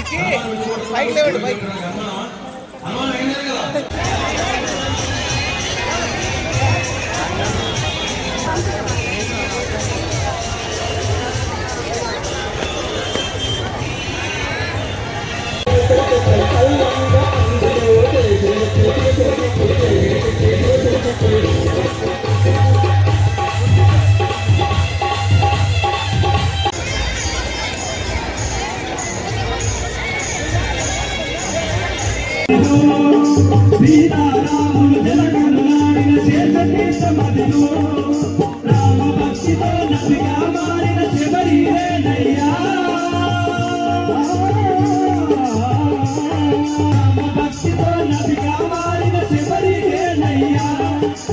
చిక్కి bike లేవండి bike. సీతారాములు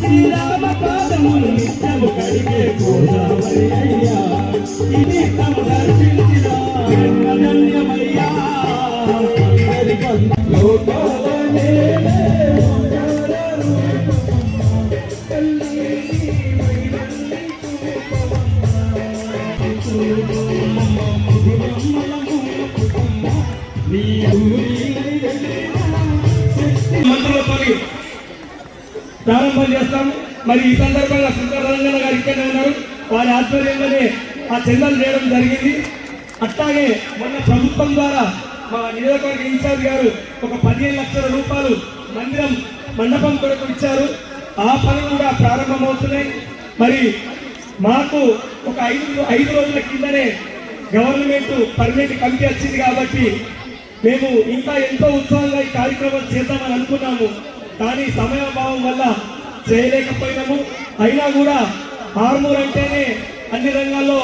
శ్రీరామ పాదములు నిత్యము కడిగే గోదావరి అయ్యా. ఇది ప్రారంభం చేస్తాం మరి ఈ సందర్భంగా సుందర రంగన్న గారు ఇక్కడే ఉన్నారు. వారి ఆధ్వర్యంలోనే ఆ చందాలు చేయడం జరిగింది. అట్లాగే మొన్న ప్రభుత్వం ద్వారా మా నియోజకవర్గ ఇన్ఛార్జ్ గారు ఒక పదిహేను లక్షల రూపాయలు మందిరం మండపం కొరకు ఇచ్చారు. ఆ పనులు కూడా ప్రారంభమవుతున్నాయి. మరి మాకు ఒక ఐదు ఐదు రోజుల కిందనే గవర్నమెంట్ పర్మనెంట్ కమిటీ వచ్చింది కాబట్టి మేము ఇంకా ఎంతో ఉత్సాహంగా ఈ కార్యక్రమం చేద్దామని అనుకున్నాము. కానీ సమయాభావం వల్ల చేయలేకపోయినాము. అయినా కూడా ఆర్మూర్ అంటేనే అన్ని రంగాల్లో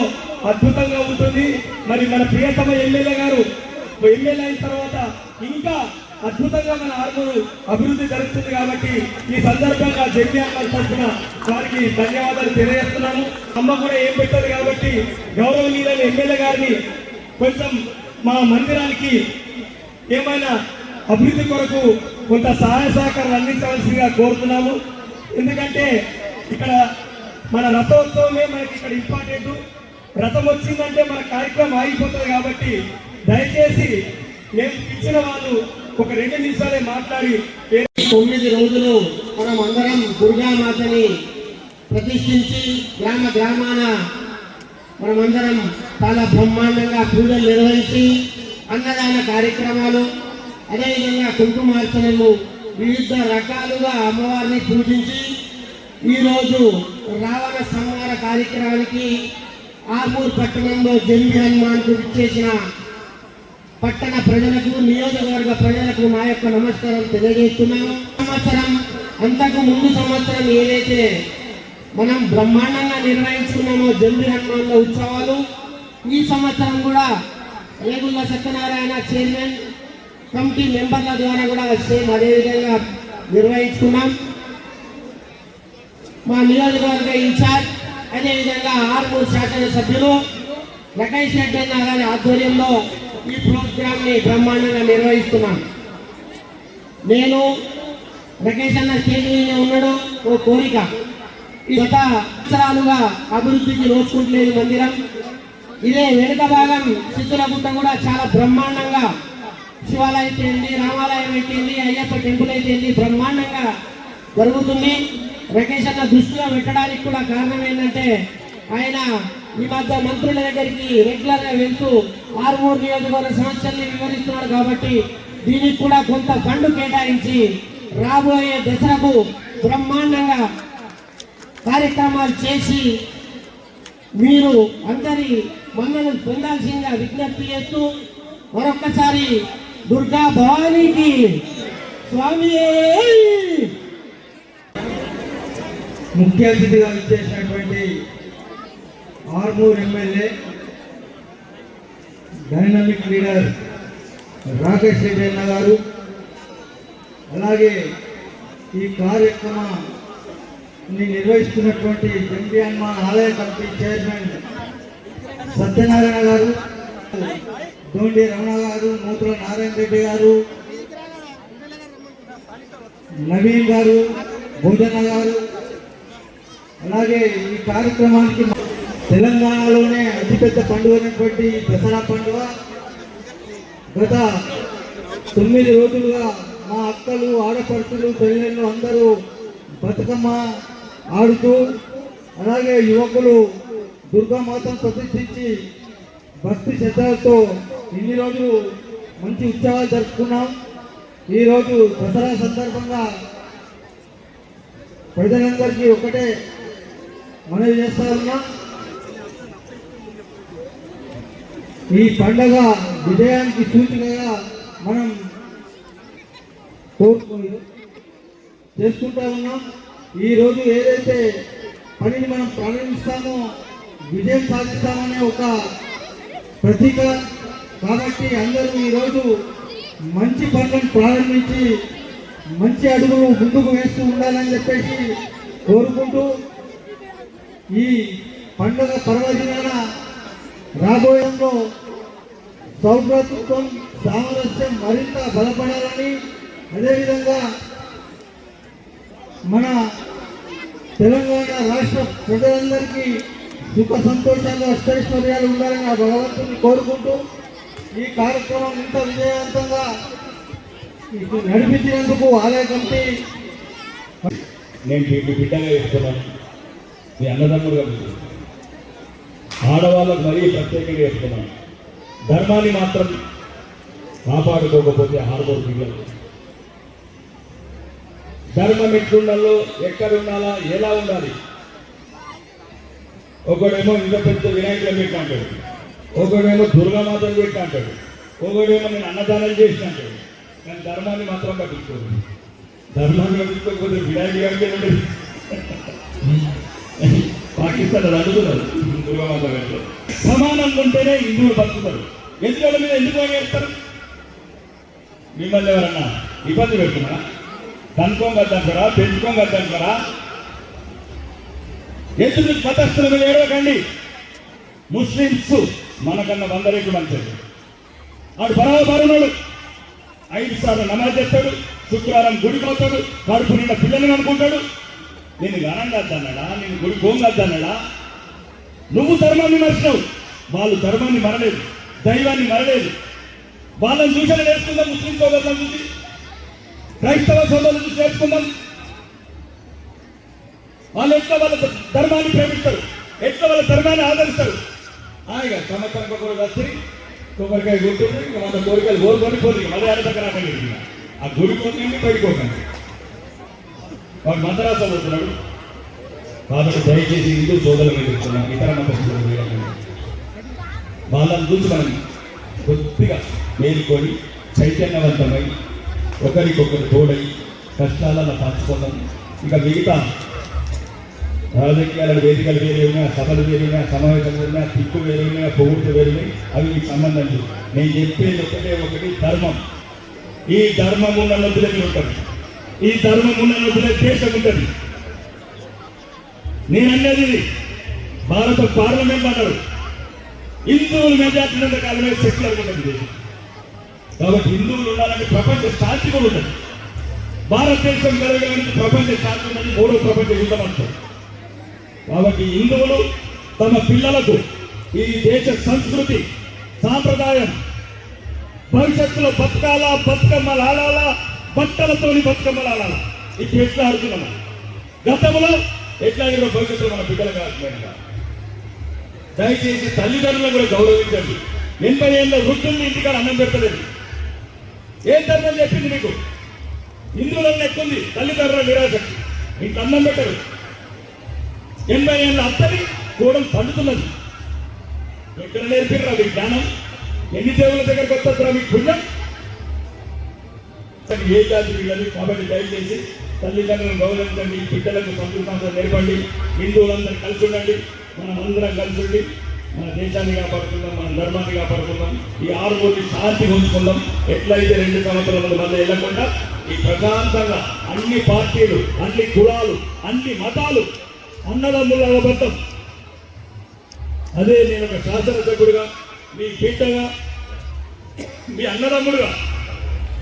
అద్భుతంగా ఉంటుంది. మరి మన ప్రియతమ ఎమ్మెల్యే గారు ఎమ్మెల్యే అయిన తర్వాత ఇంకా అద్భుతంగా మన ఆర్మూరు అభివృద్ధి జరుగుతుంది కాబట్టి ఈ సందర్భంగా జగ్యాల తరఫున వారికి ధన్యవాదాలు తెలియజేస్తున్నాను. అమ్మ కూడా ఏం పెట్టదు కాబట్టి గౌరవనీయులైన ఎమ్మెల్యే గారిని కొంచెం మా మందిరానికి ఏమైనా అభివృద్ధి కొరకు కొంత సహాయ సహకారాలు అందించవలసిందిగా కోరుతున్నాము. ఎందుకంటే ఇక్కడ మన రథోత్సవమే మనకి ఇక్కడ ఇంపార్టెంట్. రథం వచ్చిందంటే మన కార్యక్రమం ఆగిపోతుంది కాబట్టి దయచేసి నేను ఇచ్చిన వాళ్ళు ఒక రెండు నిమిషాలే మాట్లాడి తొమ్మిది రోజులు మనం అందరం దుర్గామాతని ప్రతిష్ఠించి గ్రామ గ్రామాన మనమందరం చాలా బ్రహ్మాండంగా పూజలు నిర్వహించి అన్నదాన కార్యక్రమాలు అదేవిధంగా కుంకుమార్చనలు వివిధ రకాలుగా అమ్మవారిని పూజించి ఈరోజు రావణ సంహార కార్యక్రమానికి ఆర్మూర్ పట్టణంలో జన్మి హనుమాన్కు చేసిన పట్టణ ప్రజలకు నియోజకవర్గ ప్రజలకు మా యొక్క నమస్కారం తెలియజేస్తున్నాము. సంవత్సరం అంతకు ముందు సంవత్సరం ఏదైతే మనం బ్రహ్మాండంగా నిర్వహించుకున్నామో జల్ది హనుమాన్ల ఉత్సవాలు ఈ సంవత్సరం కూడా రేగుళ్ళ సత్యనారాయణ చైర్మన్ కమిటీ మెంబర్ల ద్వారా కూడా సేమ్ అదేవిధంగా నిర్వహించుకున్నాం. మా నియోజకవర్గ ఇన్ఛార్జ్ అదేవిధంగా ఆర్మూర్ శాసనసభ్యులు రకేష్ రెడ్డి అన్న గారి ఆధ్వర్యంలో ఈ ప్రోగ్రామ్ని బ్రహ్మాండంగా నిర్వహిస్తున్నాం. నేను రకేష్ అన్న స్టేజ్ మీద ఉన్నాడు ఓ కోరిక. ఈ గత సంవత్సరాలుగా అభివృద్ధికి నోచుకుంటలేదు మందిరం. ఇదే వెనుక భాగం చిత్తులగుట్ట కూడా చాలా బ్రహ్మాండంగా శివాలయం అయితేంది రామాలయం అయితేంది అయ్యప్ప టెంపుల్ అయితే బ్రహ్మాండంగా జరుగుతుంది. రకేష్ అన్న దృష్టిలో పెట్టడానికి కూడా కారణం ఏంటంటే ఆయన ఈ మధ్య మంత్రుల దగ్గరికి రెగ్యులర్గా వెళ్తూ ఆరుమూరు నియోజకవర్గ సమస్యల్ని వివరిస్తున్నాడు కాబట్టి దీనికి కూడా కొంత ఫండ్ కేటాయించి రాబోయే దసరాకు బ్రహ్మాండంగా కార్యక్రమాలు చేసి మీరు అందరి మమ్మల్ని పొందాల్సిందిగా విజ్ఞప్తి చేస్తూ మరొక్కసారి దుర్గా భవానీకి స్వామి ముఖ్య అతిథిగా ఇచ్చేసినటువంటి Armoor MLA dynamic leader Rakesh Reddy అన్న గారు అలాగే ఈ కార్యక్రమాన్ని నిర్వహిస్తున్నటువంటి జంబి హనుమాన్ ఆలయ కమిటీ చైర్మన్ సత్యనారాయణ గారు దోండి రమణ గారు మూత్ర నారాయణ రెడ్డి గారు నవీన్ గారు భోజన గారు అలాగే ఈ కార్యక్రమానికి తెలంగాణలోనే అతిపెద్ద పండుగ అయినటువంటి దసరా పండుగ. గత తొమ్మిది రోజులుగా మా అక్కలు ఆడపడుతులు చెల్లెళ్ళు అందరూ బతుకమ్మ ఆడుతూ అలాగే యువకులు దుర్గామాతను ప్రతిష్ఠించి భక్తి శ్రద్ధలతో ఇన్ని రోజులు మంచి ఉత్సవాలు జరుపుకున్నాం. ఈరోజు దసరా సందర్భంగా ప్రజలందరికీ ఒకటే మనవి చేస్తామన్నా ఈ పండగ విజయానికి సూచికగా మనం కోరుకుని చేసుకుంటా ఉన్నాం. ఏదైతే పనిని మనం ప్రారంభిస్తామో విజయం సాధిస్తామనే ఒక ప్రతీక. కాబట్టి అందరూ ఈరోజు మంచి పనులను ప్రారంభించి మంచి అడుగులు ముందుకు వేస్తూ ఉండాలని చెప్పేసి కోరుకుంటూ ఈ పండుగ పర్వదినాన రాబోయేలో సౌభ్రతత్వం సామరస్యం మరింత బలపడాలని అదేవిధంగా మన తెలంగాణ రాష్ట్ర ప్రజలందరికీ సుఖ సంతోషాలు అష్టైశ్వర్యాలు ఉండాలని ఆ భగవంతుని కోరుకుంటూ ఈ కార్యక్రమం ఇంత విజయవంతంగా నడిపించినందుకు ఆలయ కమిటీ నేను బిడ్డగా చెప్తున్నాను. మీ అన్నదమ్ములుగా ఆడవాళ్ళకు మరీ ప్రత్యేకంగా చెప్తున్నాను ధర్మాన్ని మాత్రం కాపాడుకోకపోతే హార్బోర్ పిల్లలు ధర్మం ఎట్లుండాలో ఎక్కడ ఉండాలా ఎలా ఉండాలి? ఒకడేమో ఇంత పెద్ద వినాయకులు పెట్టి అంటాడు ఒకడేమో దుర్గామాతను పెట్టి అంటాడు ఒకడేమో నేను అన్నదానం చేసిన అంటాడు కానీ ధర్మాన్ని మాత్రం పట్టించుకోదు ధర్మాన్ని పట్టించుకోకపోతే వినాయకుడు అంటే ఉండదు పాకిస్తాన్ అడుగుతారు సమానంగా ఉంటేనే హిందువులు బతుకుతారు. ఎందుకంటే మీద ఎందుకు వేస్తారు మిమ్మల్ని ఎవరన్నా ఇబ్బంది పెడుతున్నారా? కనుక్కోగద్దంటారా పెంచుకోగద్దంటారా ఎందుకు మతస్థుల మీద ఏడవకండి? ముస్లిమ్స్ మనకన్నా వంద రెట్లు మంచిది. ఆడు బరాబరున్నాడు ఐదు సార్లు నమాజ్ చేస్తాడు శుక్రవారం గుడికి పోతాడు కడుపు నిండా పిల్లల్ని అనుకుంటాడు నేను గణం కద్దన్నాడా? నేను గుడి గోం నువ్వు ధర్మాన్ని మరిచినావు. వాళ్ళు ధర్మాన్ని మరలేదు. దైవాన్ని మరలేదు. వాళ్ళని చూసిన నేర్చుకుందాం ముస్లిం సోదరులను చూసి. క్రైస్తవ సోదరులను చూసి నేర్చుకుందాం. వాళ్ళు ఎట్లా వాళ్ళ ధర్మాన్ని ప్రేమిస్తారు? ఎట్లా వాళ్ళ ధర్మాన్ని ఆదరిస్తారు? హాయిగా సంవత్సరం కూడా వచ్చి కొబ్బరికాయ గుర్తుంది ఇంకా మన కోరికలు కోరుకొని పోతుంది. మళ్ళీ ఆడ దగ్గర రాకండి ఆ గుడి పోతుంది పడిపోకండి వాడు మందరాస పోతున్నాడు కాబట్టి దయచేసి హిందూ సోదరులు చెప్తున్నాం ఇతర మతస్థులు వాళ్ళని చూసి మనం కొద్దిగా మేలుకొని చైతన్యవంతమై ఒకరికొకరు తోడై కష్టాలను పంచుకోవడం ఇంకా మిగతా రాజకీయాల వేదికలు వేరే సభలు వేరే సమావేశాలు వేరుగా ఉన్నాయి తిక్కు పొగుడు అవి మీకు సంబంధం లేదు. నేను చెప్పేది ఒకటే ఒకటి ధర్మం. ఈ ధర్మం ఉన్న నదులకి ఉంటుంది ఈ ధర్మం ఉన్న నదుల దేశం ఉంటుంది. నేను అనేది భారత పార్లమెంట్ అన్నారు హిందువులు మెజార్టీ ఉన్న కాలమే సెక్యులర్ ఉంటుంది కాబట్టి హిందువులు ఉండాలంటే ప్రపంచ శాంతి కూడా ఉంటుంది. భారతదేశం కలగడానికి ప్రపంచ శాంతి ఉందని మూడో ప్రపంచ యుద్ధం అంటారు. కాబట్టి హిందువులు తమ పిల్లలకు ఈ దేశ సంస్కృతి సాంప్రదాయం భవిష్యత్తులో బతకాలా బతుకమ్మలు ఆడాలా బట్టలతోని బతుకమ్మలు ఆడాలా ఇప్పుడు ఎట్లా ఆడుతున్నామా గతంలో ఎట్లా ఆడిన భవిష్యత్తులో మన బిడ్డలు కాదు దయచేసి తల్లిదండ్రులను కూడా గౌరవించండి. ఎనభై ఏళ్ళ వృద్ధుల్ని ఇంటికాడ అన్నం పెట్టలేదు ఏం ధర్మం చెప్పింది మీకు? హిందువులను ఎక్కుంది తల్లిదండ్రుల నిరాశక్తి మీకు అన్నం పెట్టరు. ఎనభై ఏళ్ళ అత్తని కూడా పండుతున్నది. ఎక్కడ నేర్పిరా మీ జ్ఞానం? ఎన్ని దేవుల దగ్గరకు వస్తుందిరా మీకు పుణ్యం? ఏ జాతి వీళ్ళని కాబట్టి దయచేసి తల్లిదండ్రులను గౌరవించండి బిడ్డలకు సంతృప్తి నేర్పండి హిందువులందరూ కలిసి ఉండండి మనం అందరం కలిసి ఉండి మన దేశాన్ని కాపాడుకుందాం మన ధర్మాన్ని కాపాడుకుందాం ఈ ఆరు రోజులు శాంతి ఉంచుకుందాం ఎట్లయితే రెండు సంవత్సరాల మధ్య వెళ్ళకుండా ఈ ప్రశాంతంగా అన్ని పార్టీలు అన్ని కులాలు అన్ని మతాలు అన్నదమ్ముల అబద్ధం. అదే నేను ఒక శాసనసభ్యుడిగా మీ బిడ్డగా మీ అన్నదమ్ముడుగా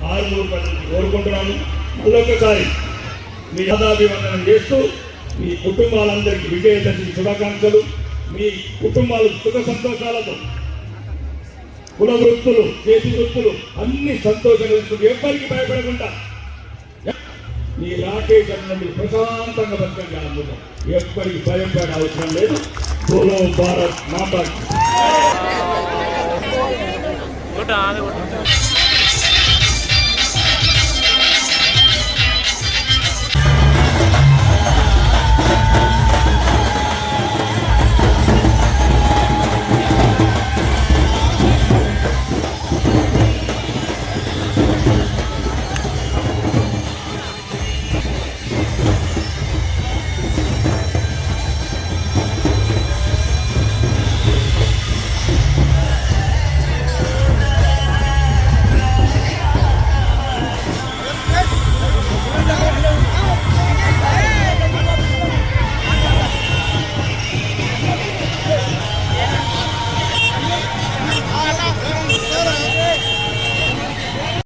ఆరు మూడు కోరుకుంటున్నాను. మళ్ళొకసారి మీ యథాభివందనం చేస్తూ మీ కుటుంబాలందరికీ విజయదశమి శుభాకాంక్షలు. మీ కుటుంబాలు సుఖ సంతోషాలతో కుల వృత్తులు చేతి వృత్తులు అన్ని సంతోషాలు ఎవరికి భయపడకుండా మీ రాకేష్ అన్న మీరు ప్రశాంతంగా బతకండి అనుకుంటాం ఎవ్వరికి భయపడే అవసరం లేదు. బోలో భారత్ మాతా